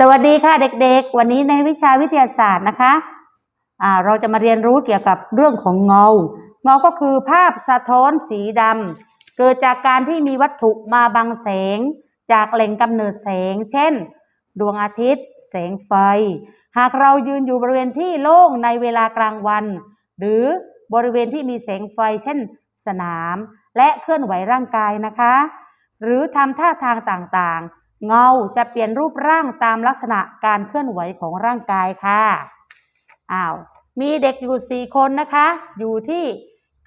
สวัสดีค่ะเด็กๆ วันนี้ในวิชาวิทยาศาสตร์นะคะอ่าเราจะมาเรียนรู้เกี่ยวกับเรื่องของเงา เงาก็คือภาพสะท้อนสีดำเกิดจากการที่มีวัตถุมาบังแสง จากแหล่งกำเนิดแสง เช่น ดวงอาทิตย์ แสงไฟ หากเรายืนอยู่บริเวณที่โล่งในเวลากลางวัน หรือบริเวณที่มีแสงไฟ เช่น สนาม และเคลื่อนไหวร่างกายนะคะ หรือทำท่าทางต่างๆ เงาจะเปลี่ยนรูปร่างตามลักษณะการเคลื่อนไหวของร่างกายค่ะอ้าวมีเด็กอยู่สี่คนนะคะ อยู่ที่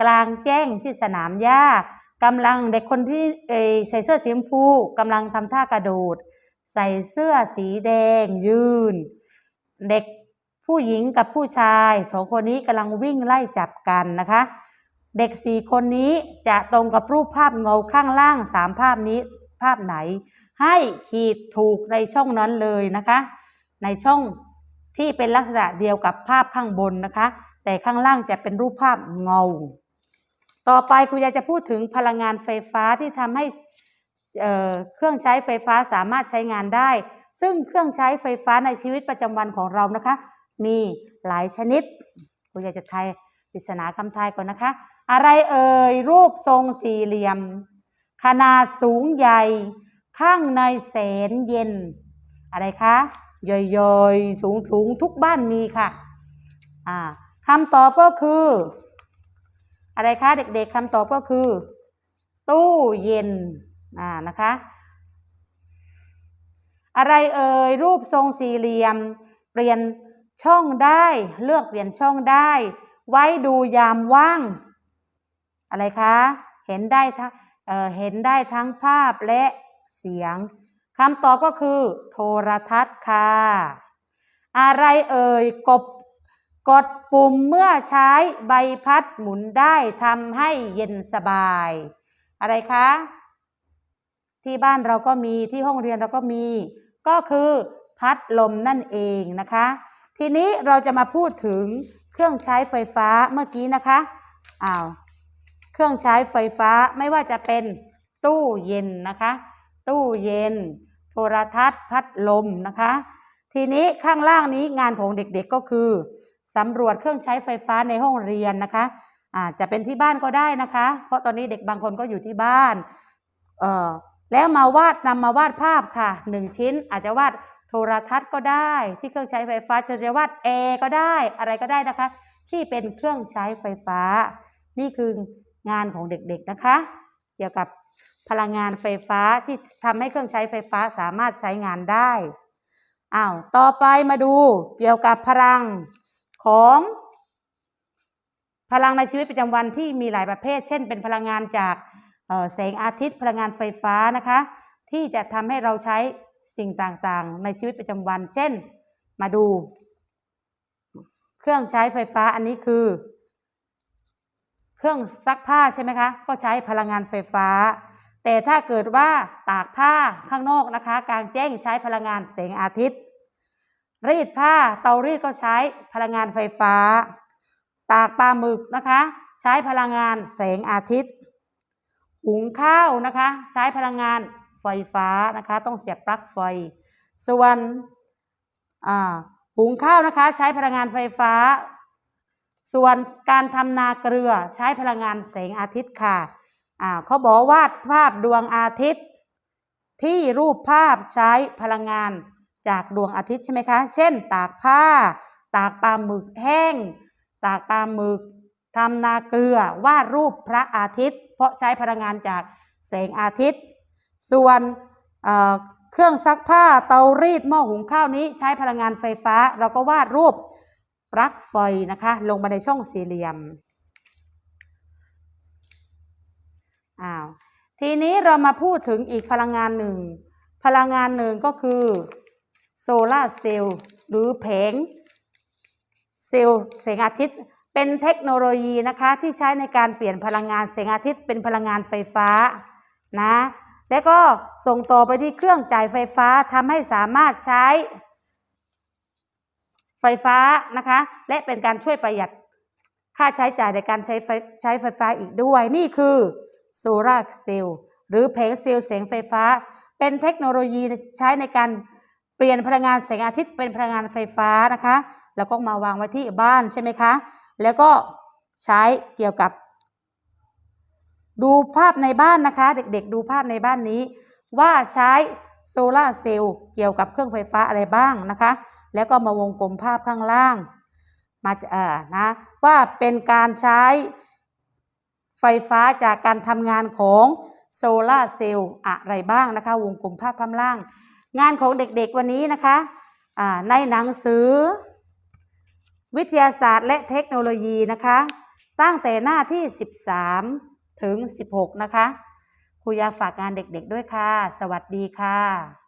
กลางแจ้งที่สนามหญ้ากำลังเด็กคนที่ใส่เสื้อสีชมพูกำลังทำท่ากระโดด ใส่เสื้อสีแดงยืน เด็กผู้หญิงกับผู้ชายสองคนนี้กำลังวิ่งไล่จับกันนะคะ เด็กสี่คนนี้จะตรงกับรูปภาพเงาข้างล่างสามภาพนี้ ภาพไหน ให้ขีดถูกในช่องนั้นเลยนะคะ ในช่องที่เป็นลักษณะเดียวกับภาพข้างบนนะคะ แต่ข้างล่างจะเป็นรูปภาพเงา ต่อไปครูยายจะพูดถึงพลังงานไฟฟ้าที่ทำให้เเครื่องใช้ไฟฟ้าสามารถใช้งานได้ ซึ่งเครื่องใช้ไฟฟ้าในชีวิตประจำวันของเรานะคะ มีหลายชนิดครูยายจะทายปริศนาคำทายก่อนนะคะ อะไรเอ่ยรูปทรงสี่เหลี่ยม ขนาดสูงใหญ่ ข้างในแสนเย็น อะไรคะย่อยๆสูงๆ ทุกบ้านมีค่ะอ่าคำตอบก็คือ อะไรคะเด็กๆคำตอบก็คือ ตู้เย็นอ่านะคะ อะไรเอ่ยรูปทรงสี่เหลี่ยม เปลี่ยนช่องได้เลือกเปลี่ยนช่องได้ ไว้ดูยามว่าง อะไรคะ เห็นได้ทั้ง เห็นได้ทั้งภาพและเสียงคำตอบก็คือ โทรทัศน์ค่ะ อะไรเอ่ยกบกดปุ่มเมื่อใช้ใบพัดหมุนได้ทำให้เย็นสบาย อะไรคะ ที่บ้านเราก็มีที่ห้องเรียนเราก็มี ก็คือพัดลมนั่นเองนะคะ ทีนี้เราจะมาพูดถึงเครื่องใช้ไฟฟ้าเมื่อกี้นะคะอ้าว เครื่องใช้ไฟฟ้าไม่ว่าจะเป็นตู้เย็นนะคะ ตู้เย็น โทรทัศน์ พัดลมนะคะ ทีนี้ข้างล่างนี้งานของเด็กๆก็คือสำรวจเครื่องใช้ไฟฟ้าในห้องเรียนนะคะอาจจะเป็นที่บ้านก็ได้นะคะ เพราะตอนนี้เด็กบางคนก็อยู่ที่บ้านเอ่อแล้วมาวาดนำมาวาดภาพค่ะหนึ่งชิ้นอาจจะวาดโทรทัศน์ก็ได้ที่เครื่องใช้ไฟฟ้าจะจะวาดแอร์ก็ได้อะไรก็ได้นะคะ ที่เป็นเครื่องใช้ไฟฟ้า นี่คือ งานของเด็กๆนะคะ เกี่ยวกับพลังงานไฟฟ้าที่ทำให้เครื่องใช้ไฟฟ้าสามารถใช้งานได้อ้าวต่อไปมาดูเกี่ยวกับพลังของพลังในชีวิตประจำวันที่มีหลายประเภท เช่น เป็นพลังงานจากแสงอาทิตย์ พลังงานไฟฟ้านะคะ ที่จะทำให้เราใช้สิ่งต่างๆ ในชีวิตประจำวัน เช่น มาดู เครื่องใช้ไฟฟ้าอันนี้คือ เครื่องซักผ้าใช่ไหมคะ ก็ใช้พลังงานไฟฟ้า แต่ถ้าเกิดว่าตากผ้าข้างนอกนะคะ กลางแจ้งใช้พลังงานแสงอาทิตย์ รีดผ้าเตารีดก็ใช้พลังงานไฟฟ้า ตากปลาหมึกนะคะ ใช้พลังงานแสงอาทิตย์หุงข้าวนะคะ ใช้พลังงานไฟฟ้านะคะ ต้องเสียบปลั๊กไฟ ส่วนหุงข้าวนะคะ ใช้พลังงานไฟฟ้า ส่วนการทำนาเกลือใช้พลังงานแสงอาทิตย์ค่ะอ่าเขาบอกวาดภาพดวงอาทิตย์ ที่รูปภาพใช้พลังงานจากดวงอาทิตย์ใช่ไหมคะ เช่น ตากผ้า ตากปลาหมึกแห้ง ตากปลาหมึกทำนาเกลือวาดรูปพระอาทิตย์ เพราะใช้พลังงานจากแสงอาทิตย์ ส่วนเเครื่องซักผ้าเตารีดหม้อหุงข้าวนี้ใช้พลังงานไฟฟ้า เราก็วาดรูป ปลั๊กไฟนะคะ ลงมาในช่องสี่เหลี่ยมอ้าวทีนี้เรามาพูดถึงอีกพลังงานหนึ่ง พลังงานหนึ่งก็คือโซลาร์เซลล์หรือแผงเซลล์แสงอาทิตย์เป็นเทคโนโลยีนะคะที่ใช้ในการเปลี่ยนพลังงานแสงอาทิตย์เป็นพลังงานไฟฟ้านะ แล้วก็ส่งต่อไปที่เครื่องจ่ายไฟฟ้าทำให้สามารถใช้ ไฟฟ้านะคะ และเป็นการช่วยประหยัดค่าใช้จ่ายในการใช้ไฟใช้ไฟฟ้าอีกด้วย นี่คือโซลาร์เซลล์หรือแผงเซลล์แสงไฟฟ้า เป็นเทคโนโลยีใช้ในการเปปลี่ยนพลังงานแสงอาทิตย์เป็นพลังงานไฟฟ้านะคะ แล้วก็มาวางไว้ที่บ้านใช่ไหมคะ แล้วก็ใช้เกี่ยวกับ ดูภาพในบ้านนะคะ เด็กๆ ดูภาพในบ้านนี้ ว่าใช้ โซลาเซลล์เกี่ยวกับเครื่องไฟฟ้าอะไรบ้างนะคะ แล้วก็มาวงกลมภาพข้างล่าง มาเอ่อนะว่าเป็นการใช้ไฟฟ้าจากการทำงานของโซลาเซลล์อะไรบ้างนะคะ วงกลมภาพข้างล่าง งานของเด็กๆวันนี้นะคะอ่าในหนังสือ วิทยาศาสตร์และเทคโนโลยีนะคะ ตั้งแต่หน้าที่ 13 ถึง 16 นะคะ ครูยาฝากงานเด็กๆด้วยค่ะ สวัสดีค่ะ